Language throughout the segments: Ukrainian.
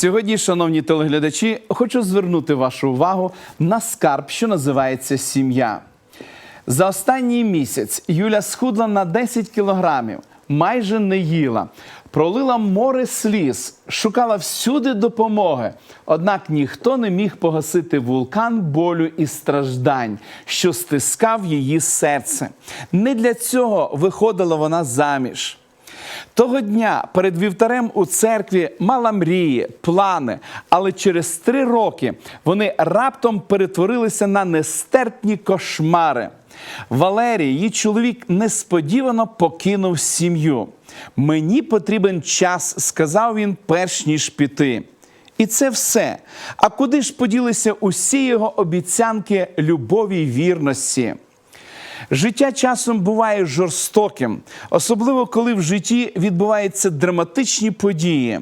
Сьогодні, шановні телеглядачі, хочу звернути вашу увагу на скарб, що називається сім'я. За останній місяць Юля схудла на 10 кілограмів, майже не їла, пролила море сліз, шукала всюди допомоги. Однак ніхто не міг погасити вулкан болю і страждань, що стискав її серце. Не для цього виходила вона заміж. Того дня перед вівтарем у церкві мала мрії, плани, але через три роки вони раптом перетворилися на нестерпні кошмари. Валерій, її чоловік, несподівано покинув сім'ю. Мені потрібен час, сказав він, перш ніж піти. І це все. А куди ж поділися усі його обіцянки любові й вірності? Життя часом буває жорстоким, особливо коли в житті відбуваються драматичні події.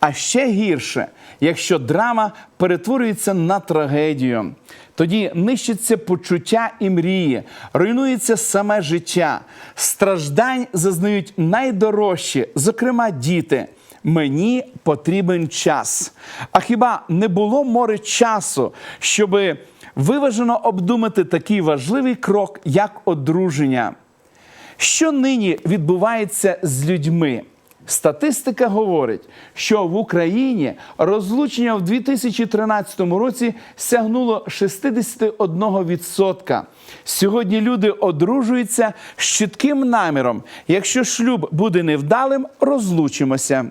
А ще гірше, якщо драма перетворюється на трагедію. Тоді нищиться почуття і мрії, руйнується саме життя. Страждань зазнають найдорожчі, зокрема діти. Мені потрібен час. А хіба не було море часу, щоби виважено обдумати такий важливий крок, як одруження. Що нині відбувається з людьми? Статистика говорить, що в Україні розлучення в 2013 році сягнуло 61%. Сьогодні люди одружуються з чітким наміром. Якщо шлюб буде невдалим, розлучимося.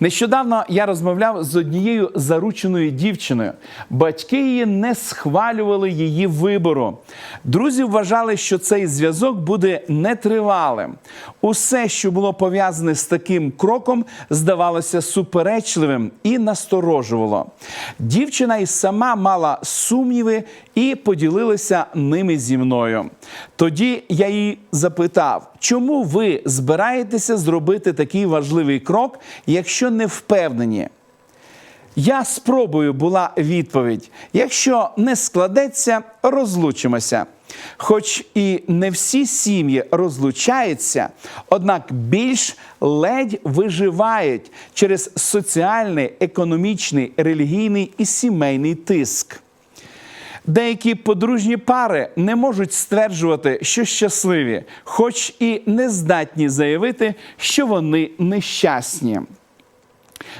Нещодавно я розмовляв з однією зарученою дівчиною. Батьки її не схвалювали її вибору. Друзі вважали, що цей зв'язок буде нетривалим. Усе, що було пов'язане з таким кроком, здавалося суперечливим і насторожувало. Дівчина й сама мала сумніви і поділилася ними зі мною. Тоді я її запитав, чому ви збираєтеся зробити такий важливий крок, якщо не впевнені? Я спробую була відповідь. Якщо не складеться, розлучимося. Хоч і не всі сім'ї розлучаються, однак більш ледь виживають через соціальний, економічний, релігійний і сімейний тиск. Деякі подружні пари не можуть стверджувати, що щасливі, хоч і не здатні заявити, що вони нещасні.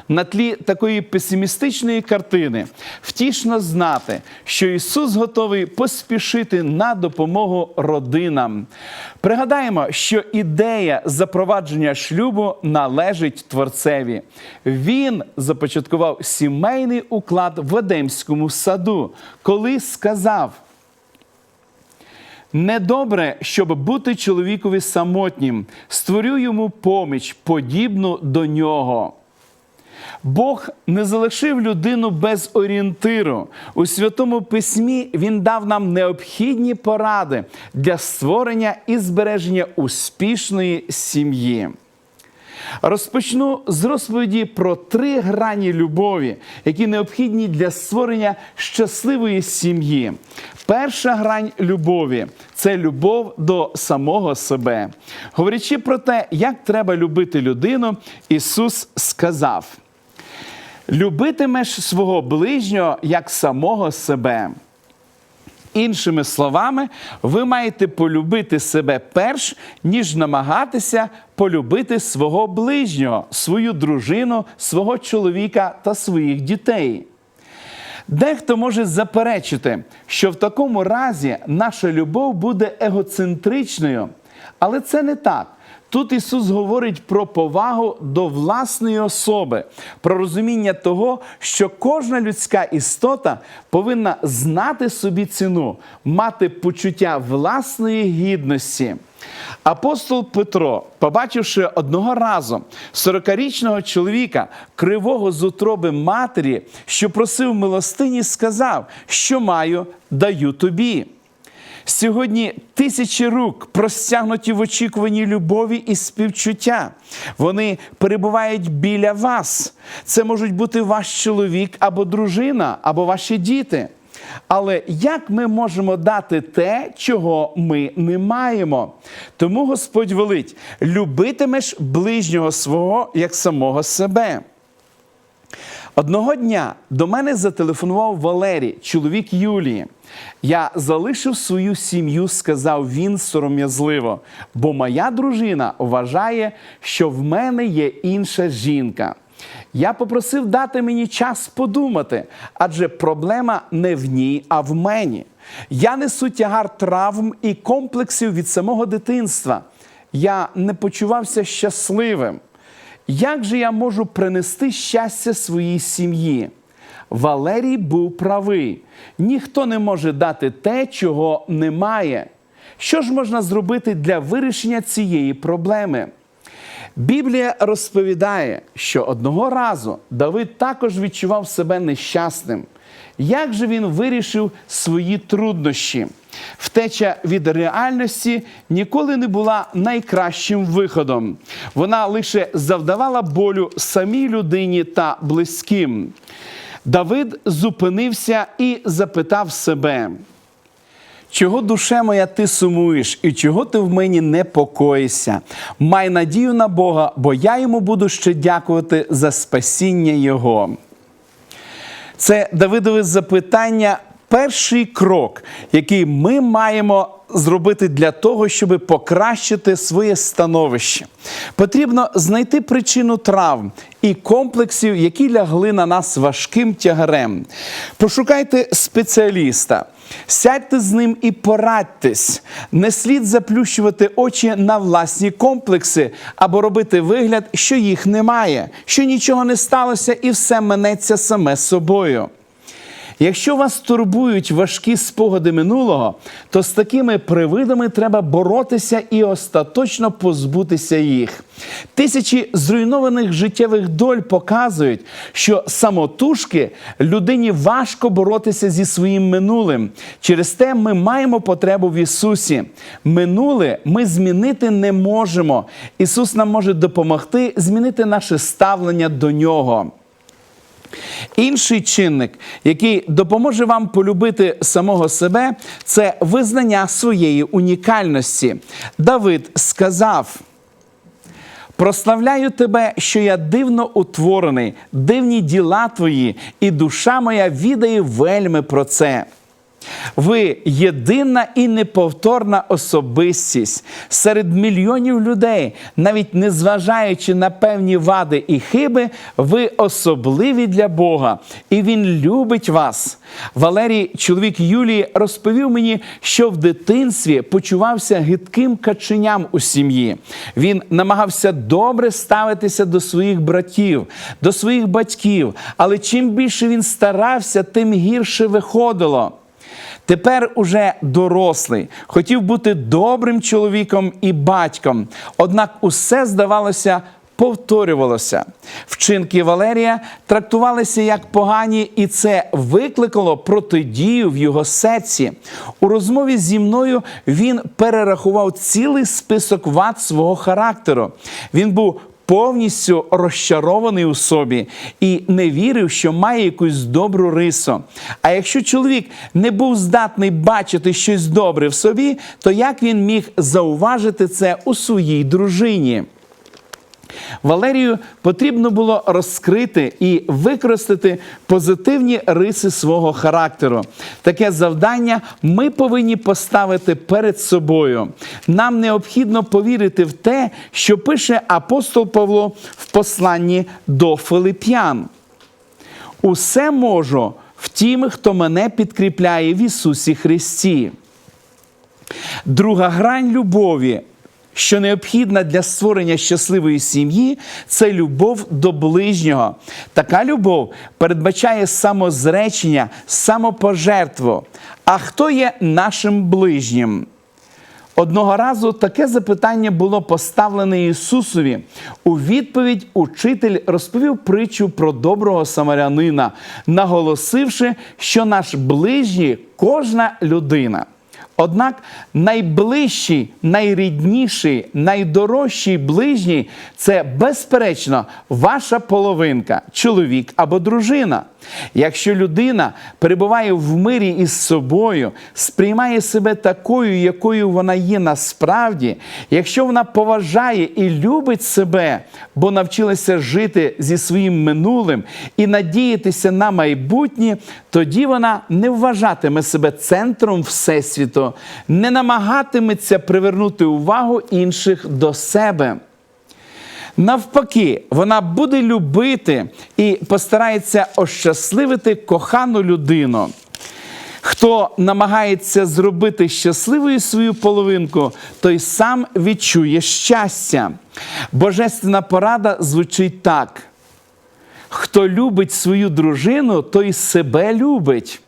На тлі такої песимістичної картини втішно знати, що Ісус готовий поспішити на допомогу родинам. Пригадаємо, що ідея запровадження шлюбу належить Творцеві. Він започаткував сімейний уклад в Едемському саду, коли сказав. Недобре, щоб бути чоловікові самотнім, створю йому поміч, подібну до нього. Бог не залишив людину без орієнтиру. У Святому Письмі Він дав нам необхідні поради для створення і збереження успішної сім'ї. Розпочну з розповіді про три грані любові, які необхідні для створення щасливої сім'ї. Перша грань любові це любов до самого себе. Говорячи про те, як треба любити людину, Ісус сказав: любитимеш свого ближнього як самого себе. Іншими словами, ви маєте полюбити себе перш, ніж намагатися полюбити свого ближнього, свою дружину, свого чоловіка та своїх дітей. Дехто може заперечити, що в такому разі наша любов буде егоцентричною, але це не так. Тут Ісус говорить про повагу до власної особи, про розуміння того, що кожна людська істота повинна знати собі ціну, мати почуття власної гідності. Апостол Петро, побачивши одного разу 40-річного чоловіка, кривого з утроби матері, що просив милостині, сказав, що маю, даю тобі. Сьогодні тисячі рук простягнуті в очікуванні любові і співчуття. Вони перебувають біля вас. Це можуть бути ваш чоловік або дружина, або ваші діти. Але як ми можемо дати те, чого ми не маємо? Тому Господь велить: любитимеш ближнього свого як самого себе. Одного дня до мене зателефонував Валерій, чоловік Юлії. Я залишив свою сім'ю, сказав він сором'язливо, бо моя дружина вважає, що в мене є інша жінка. Я попросив дати мені час подумати, адже проблема не в ній, а в мені. Я несу тягар травм і комплексів від самого дитинства. Я не почувався щасливим. Як же я можу принести щастя своїй сім'ї? Валерій був правий. Ніхто не може дати те, чого немає. Що ж можна зробити для вирішення цієї проблеми? Біблія розповідає, що одного разу Давид також відчував себе нещасним. Як же він вирішив свої труднощі? Втеча від реальності ніколи не була найкращим виходом. Вона лише завдавала болю самій людині та близьким. Давид зупинився і запитав себе. Чого душе моя ти сумуєш, і чого ти в мені непокоїшся? Май надію на Бога, бо я йому буду ще дякувати за спасіння Його. Це Давидове запитання, перший крок, який ми маємо зробити для того, щоб покращити своє становище. Потрібно знайти причину травм і комплексів, які лягли на нас важким тягарем. Пошукайте спеціаліста. Сядьте з ним і порадьтесь. Не слід заплющувати очі на власні комплекси або робити вигляд, що їх немає, що нічого не сталося і все минеться саме собою. Якщо вас турбують важкі спогади минулого, то з такими привидами треба боротися і остаточно позбутися їх. Тисячі зруйнованих життєвих доль показують, що самотужки людині важко боротися зі своїм минулим. Через те ми маємо потребу в Ісусі. Минуле ми змінити не можемо. Ісус нам може допомогти змінити наше ставлення до Нього. Інший чинник, який допоможе вам полюбити самого себе, це визнання своєї унікальності. Давид сказав. Прославляю тебе, що я дивно утворений, дивні діла твої, і душа моя відає вельми про це. Ви єдина і неповторна особистість серед мільйонів людей, навіть незважаючи на певні вади і хиби, ви особливі для Бога, і Він любить вас. Валерій, чоловік Юлії, розповів мені, що в дитинстві почувався гидким каченям у сім'ї. Він намагався добре ставитися до своїх братів, до своїх батьків, але чим більше він старався, тим гірше виходило. Тепер уже дорослий, хотів бути добрим чоловіком і батьком, однак усе здавалося. Повторювалося. Вчинки Валерія трактувалися як погані, і це викликало протидію в його серці. У розмові зі мною він перерахував цілий список вад свого характеру. Він був повністю розчарований у собі і не вірив, що має якусь добру рису. А якщо чоловік не був здатний бачити щось добре в собі, то як він міг зауважити це у своїй дружині? Валерію потрібно було розкрити і використати позитивні риси свого характеру. Таке завдання ми повинні поставити перед собою. Нам необхідно повірити в те, що пише апостол Павло в посланні до Филип'ян. Усе можу в тім, хто мене підкріпляє в Ісусі Христі. Друга грань любові що необхідна для створення щасливої сім'ї, це любов до ближнього. Така любов передбачає самозречення, самопожертву. А хто є нашим ближнім? Одного разу таке запитання було поставлене Ісусові. У відповідь учитель розповів притчу про доброго самарянина, наголосивши, що наш ближній кожна людина. Однак найближчі, найрідніші, найдорожчі ближні це безперечно ваша половинка, чоловік або дружина. Якщо людина перебуває в мирі із собою, сприймає себе такою, якою вона є насправді, якщо вона поважає і любить себе, бо навчилася жити зі своїм минулим і надіятися на майбутнє, тоді вона не вважатиме себе центром Всесвіту, не намагатиметься привернути увагу інших до себе. Навпаки, вона буде любити і постарається ощасливити кохану людину. Хто намагається зробити щасливою свою половинку, той сам відчує щастя. Божественна порада звучить так: хто любить свою дружину, той себе любить.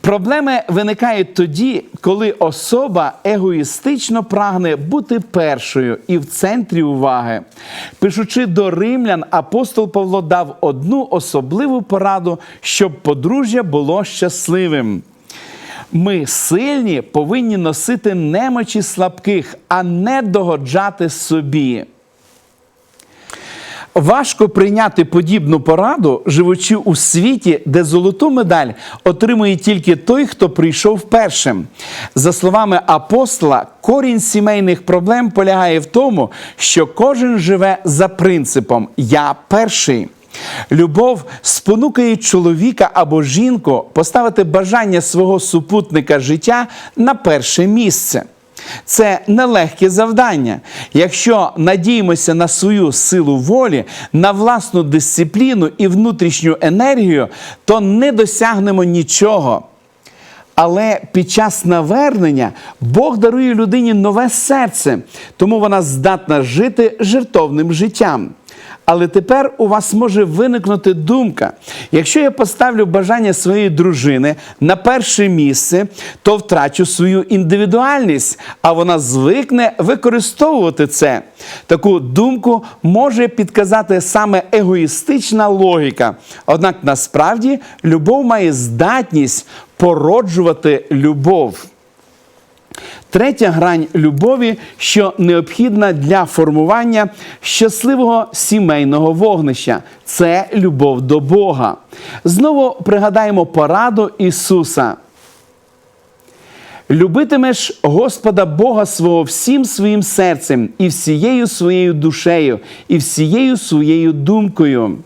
Проблеми виникають тоді, коли особа егоїстично прагне бути першою і в центрі уваги. Пишучи до римлян, апостол Павло дав одну особливу пораду, щоб подружжя було щасливим. Ми сильні повинні носити немочі слабких, а не догоджати собі. Важко прийняти подібну пораду, живучи у світі, де золоту медаль отримує тільки той, хто прийшов першим. За словами апостола, корінь сімейних проблем полягає в тому, що кожен живе за принципом Я перший. Любов спонукає чоловіка або жінку поставити бажання свого супутника життя на перше місце. Це нелегке завдання. Якщо надіємося на свою силу волі, на власну дисципліну і внутрішню енергію, то не досягнемо нічого. Але під час навернення Бог дарує людині нове серце, тому вона здатна жити жертовним життям. Але тепер у вас може виникнути думка: якщо я поставлю бажання своєї дружини на перше місце, то втрачу свою індивідуальність, а вона звикне використовувати це. Таку думку може підказати саме егоїстична логіка. Однак насправді любов має здатність породжувати любов. Третя грань любові, що необхідна для формування щасливого сімейного вогнища це любов до Бога. Знову пригадаємо пораду Ісуса. Любитимеш Господа Бога свого всім своїм серцем, і всією своєю душею, і всією своєю думкою.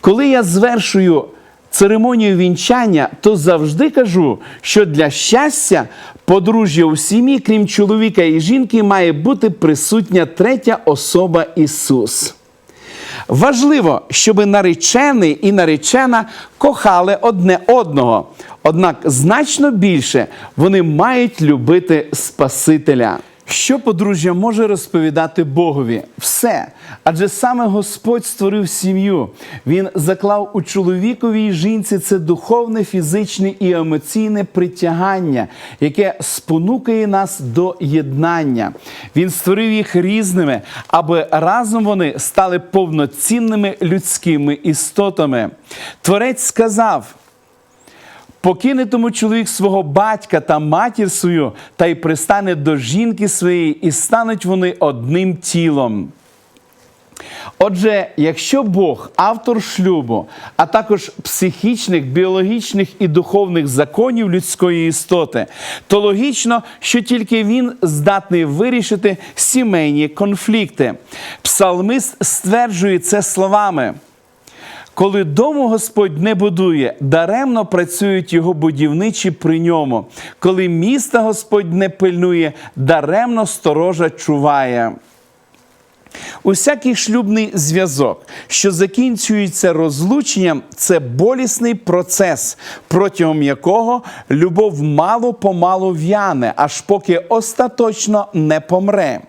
Коли я звершую церемонію вінчання, то завжди кажу, що для щастя подружжя у сім'ї, крім чоловіка і жінки, має бути присутня третя особа Ісус. Важливо, щоб наречений і наречена кохали одне одного. Однак значно більше вони мають любити Спасителя. Що подружжя може розповідати Богові? Все. Адже саме Господь створив сім'ю. Він заклав у чоловіковій і жінці це духовне, фізичне і емоційне притягання, яке спонукає нас до єднання. Він створив їх різними, аби разом вони стали повноцінними людськими істотами. Творець сказав. Покине тому чоловік свого батька та матір свою, та й пристане до жінки своєї, і стануть вони одним тілом. Отже, якщо Бог, автор шлюбу, а також психічних, біологічних і духовних законів людської істоти, то логічно, що тільки він здатний вирішити сімейні конфлікти. Псалмист стверджує це словами. Коли дому Господь не будує, даремно працюють його будівничі при ньому. Коли міста Господь не пильнує, даремно сторожа чуває. Усякий шлюбний зв'язок, що закінчується розлученням, це болісний процес, протягом якого любов мало помалу в'яне, аж поки остаточно не помре.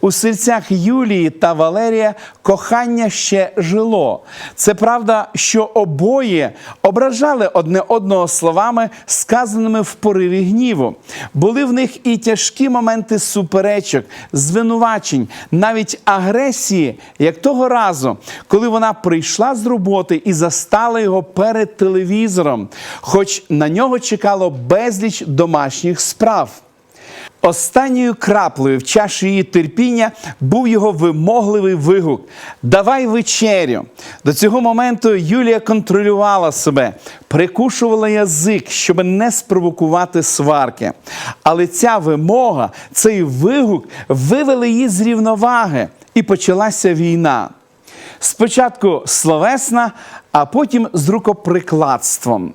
У серцях Юлії та Валерія кохання ще жило. Це правда, що обоє ображали одне одного словами, сказаними в пориві гніву. Були в них і тяжкі моменти суперечок, звинувачень, навіть агресії, як того разу, коли вона прийшла з роботи і застала його перед телевізором, хоч на нього чекало безліч домашніх справ. Останньою краплею в чаші її терпіння був його вимогливий вигук: Давай вечерю. До цього моменту Юлія контролювала себе, прикушувала язик, щоб не спровокувати сварки. Але ця вимога, цей вигук вивели її з рівноваги, і почалася війна. Спочатку словесна, а потім з рукоприкладством.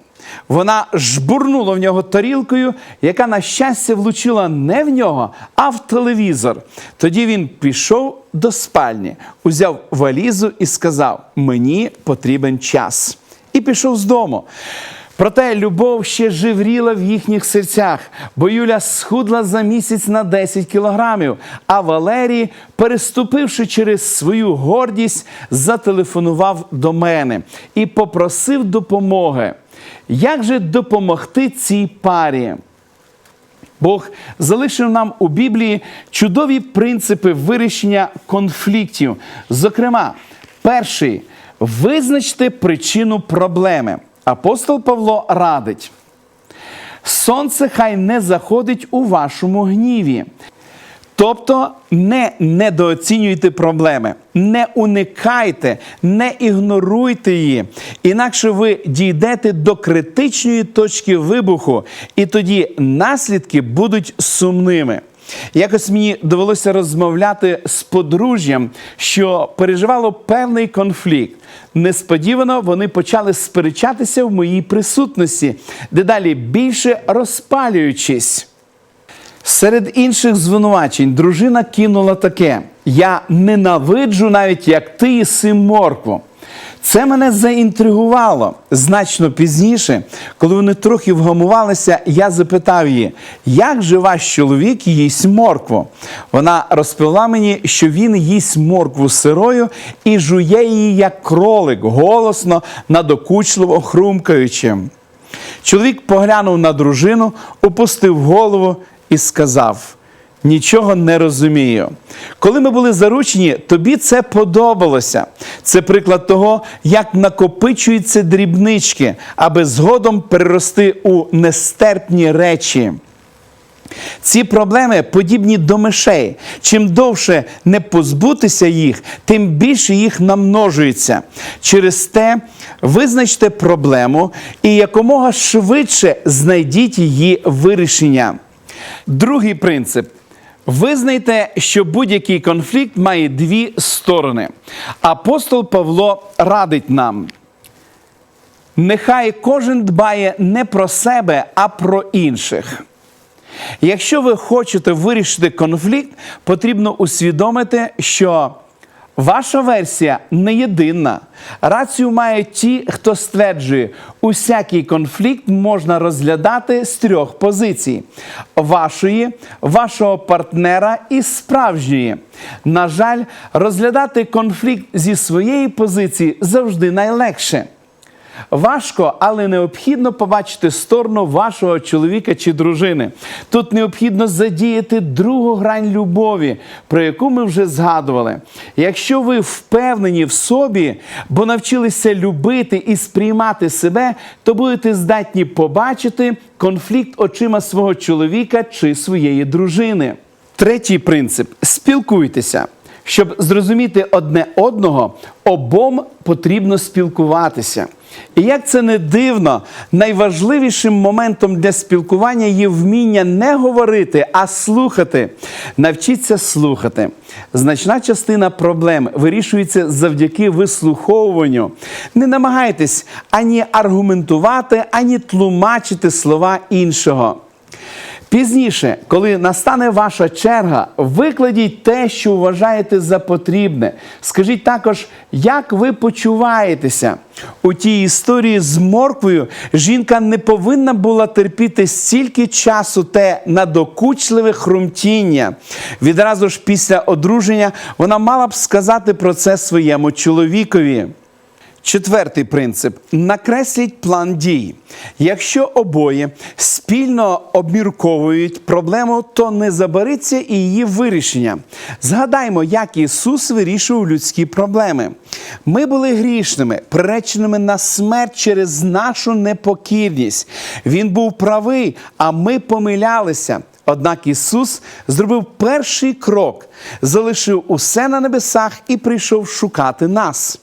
Вона жбурнула в нього тарілкою, яка, на щастя, влучила не в нього, а в телевізор. Тоді він пішов до спальні, узяв валізу і сказав: Мені потрібен час. І пішов з дому. Проте любов ще живріла в їхніх серцях, бо Юля схудла за місяць на 10 кілограмів, а Валерій, переступивши через свою гордість, зателефонував до мене і попросив допомоги. Як же допомогти цій парі? Бог залишив нам у Біблії чудові принципи вирішення конфліктів. Зокрема, перший визначте причину проблеми. Апостол Павло радить: Сонце хай не заходить у вашому гніві. Тобто не недооцінюйте проблеми, не уникайте, не ігноруйте її. Інакше ви дійдете до критичної точки вибуху, і тоді наслідки будуть сумними. Якось мені довелося розмовляти з подружжям, що переживало певний конфлікт. Несподівано вони почали сперечатися в моїй присутності, дедалі більше розпалюючись. Серед інших звинувачень дружина кинула таке: Я ненавиджу навіть як ти їси моркву. Це мене заінтригувало. Значно пізніше, коли вони трохи вгамувалися, я запитав її, як же ваш чоловік їсть моркву? Вона розповіла мені, що він їсть моркву сирою і жує її як кролик, голосно, надокучливо хрумкаючи. Чоловік поглянув на дружину, опустив голову і сказав: Нічого не розумію. Коли ми були заручені, тобі це подобалося. Це приклад того, як накопичуються дрібнички, аби згодом перерости у нестерпні речі. Ці проблеми подібні до мишей. Чим довше не позбутися їх, тим більше їх намножується. Через те визначте проблему і якомога швидше знайдіть її вирішення. Другий принцип. Визнайте, що будь-який конфлікт має дві сторони. Апостол Павло радить нам. Нехай кожен дбає не про себе, а про інших. Якщо ви хочете вирішити конфлікт, потрібно усвідомити, що ваша версія не єдина. Рацію мають ті, хто стверджує, усякий конфлікт можна розглядати з трьох позицій: вашої, вашого партнера і справжньої. На жаль, розглядати конфлікт зі своєї позиції завжди найлегше. Важко, але необхідно побачити сторону вашого чоловіка чи дружини. Тут необхідно задіяти другу грань любові, про яку ми вже згадували. Якщо ви впевнені в собі, бо навчилися любити і сприймати себе, то будете здатні побачити конфлікт очима свого чоловіка чи своєї дружини. Третій принцип спілкуйтеся. Щоб зрозуміти одне одного, обом потрібно спілкуватися. І як це не дивно, найважливішим моментом для спілкування є вміння не говорити, а слухати. Навчіться слухати. Значна частина проблем вирішується завдяки вислуховуванню. Не намагайтесь ані аргументувати, ані тлумачити слова іншого. Пізніше, коли настане ваша черга, викладіть те, що вважаєте за потрібне. Скажіть також, як ви почуваєтеся. У тій історії з морквою жінка не повинна була терпіти стільки часу те надокучливе хрумтіння. Відразу ж після одруження вона мала б сказати про це своєму чоловікові. Четвертий принцип накресліть план дій. Якщо обоє спільно обмірковують проблему, то не забариться і її вирішення. Згадаймо, як Ісус вирішував людські проблеми. Ми були грішними, приреченими на смерть через нашу непокірність. Він був правий, а ми помилялися. Однак Ісус зробив перший крок, залишив усе на небесах і прийшов шукати нас.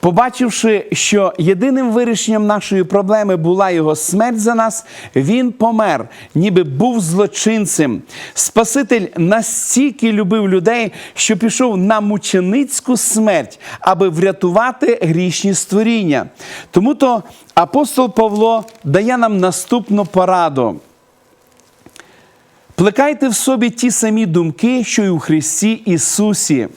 Побачивши, що єдиним вирішенням нашої проблеми була його смерть за нас, він помер, ніби був злочинцем. Спаситель настільки любив людей, що пішов на мученицьку смерть, аби врятувати грішні створіння. Тому то апостол Павло дає нам наступну пораду. Плекайте в собі ті самі думки, що й у Христі Ісусі.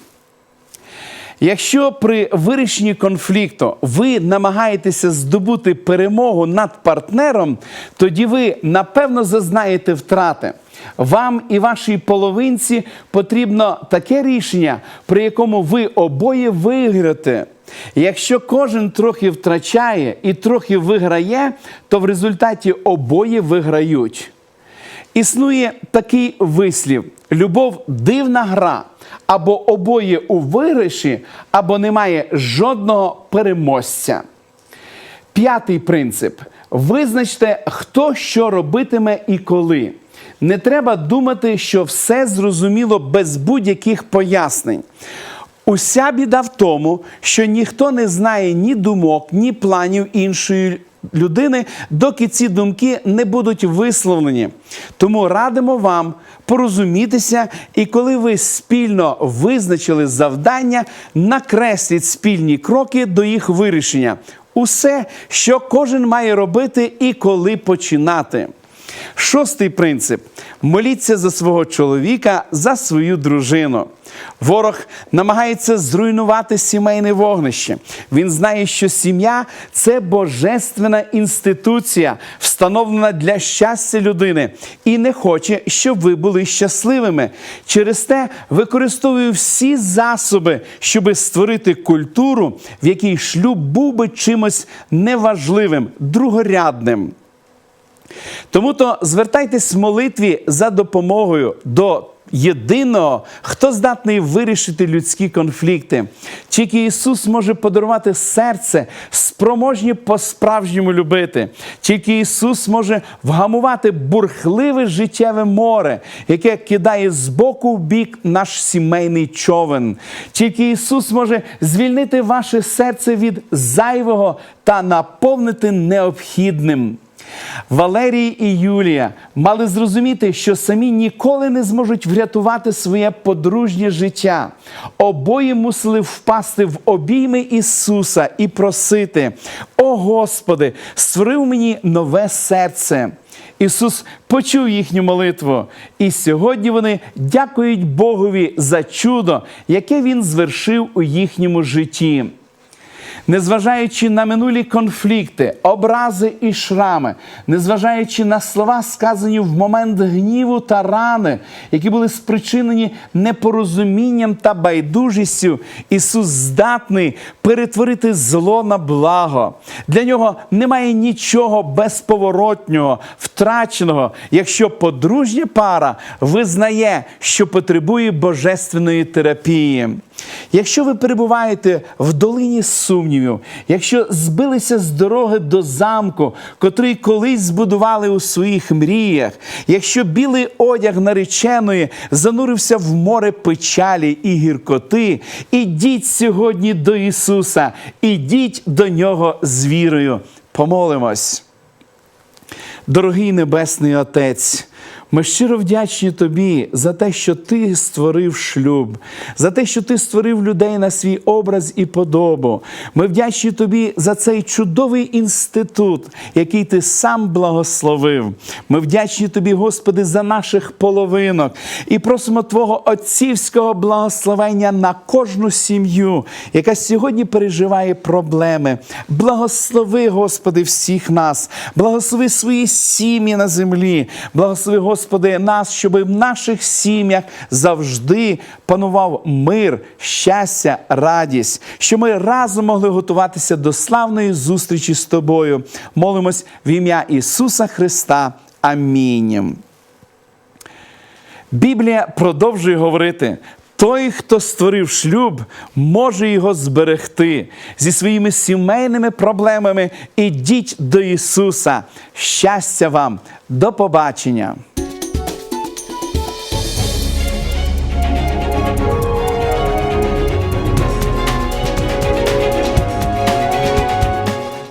Якщо при вирішенні конфлікту ви намагаєтеся здобути перемогу над партнером, тоді ви напевно зазнаєте втрати. Вам і вашій половинці потрібно таке рішення, при якому ви обоє виграєте. Якщо кожен трохи втрачає і трохи виграє, то в результаті обоє виграють. Існує такий вислів: любов дивна гра, або обоє у виграші, або немає жодного переможця. П'ятий принцип: визначте, хто що робитиме і коли. Не треба думати, що все зрозуміло без будь-яких пояснень. Уся біда в тому, що ніхто не знає ні думок, ні планів іншої людини, доки ці думки не будуть висловлені. Тому радимо вам порозумітися, і коли ви спільно визначили завдання, накресліть спільні кроки до їх вирішення. Усе, що кожен має робити і коли починати. Шостий принцип: моліться за свого чоловіка, за свою дружину. Ворог намагається зруйнувати сімейне вогнище. Він знає, що сім'я це божественна інституція, встановлена для щастя людини, і не хоче, щоб ви були щасливими. Через те використовує всі засоби, щоби створити культуру, в якій шлюб був би чимось неважливим, другорядним. Тому то звертайтесь в молитві за допомогою до єдиного, хто здатний вирішити людські конфлікти. Тільки Ісус може подарувати серце, спроможні по-справжньому любити. Тільки Ісус може вгамувати бурхливе життєве море, яке кидає з боку в бік наш сімейний човен. Тільки Ісус може звільнити ваше серце від зайвого та наповнити необхідним. Валерій і Юлія мали зрозуміти, що самі ніколи не зможуть врятувати своє подружнє життя. Обоє мусили впасти в обійми Ісуса і просити: О Господи, створив мені нове серце. Ісус почув їхню молитву, і сьогодні вони дякують Богові за чудо, яке Він звершив у їхньому житті. Незважаючи на минулі конфлікти, образи і шрами, незважаючи на слова, сказані в момент гніву та рани, які були спричинені непорозумінням та байдужістю, Ісус здатний перетворити зло на благо. Для нього немає нічого безповоротнього, втраченого, якщо подружня пара визнає, що потребує божественної терапії. Якщо ви перебуваєте в долині сумнівів, якщо збилися з дороги до замку, котрий колись збудували у своїх мріях, якщо білий одяг нареченої занурився в море печалі і гіркоти, ідіть сьогодні до Ісуса, ідіть до Нього з вірою. Помолимось. Дорогий Небесний Отець. Ми щиро вдячні тобі за те, що ти створив шлюб, за те, що ти створив людей на свій образ і подобу. Ми вдячні тобі за цей чудовий інститут, який ти сам благословив. Ми вдячні тобі, Господи, за наших половинок і просимо Твого отцівського благословення на кожну сім'ю, яка сьогодні переживає проблеми. Благослови, Господи, всіх нас, благослови свої сім'ї на землі, благослови, Господи. Господи, нас, щоб в наших сім'ях завжди панував мир, щастя, радість, щоб ми разом могли готуватися до славної зустрічі з тобою. Молимось в ім'я Ісуса Христа. Амінь. Біблія продовжує говорити. Той, хто створив шлюб, може його зберегти зі своїми сімейними проблемами. Ідіть до Ісуса. Щастя вам, до побачення!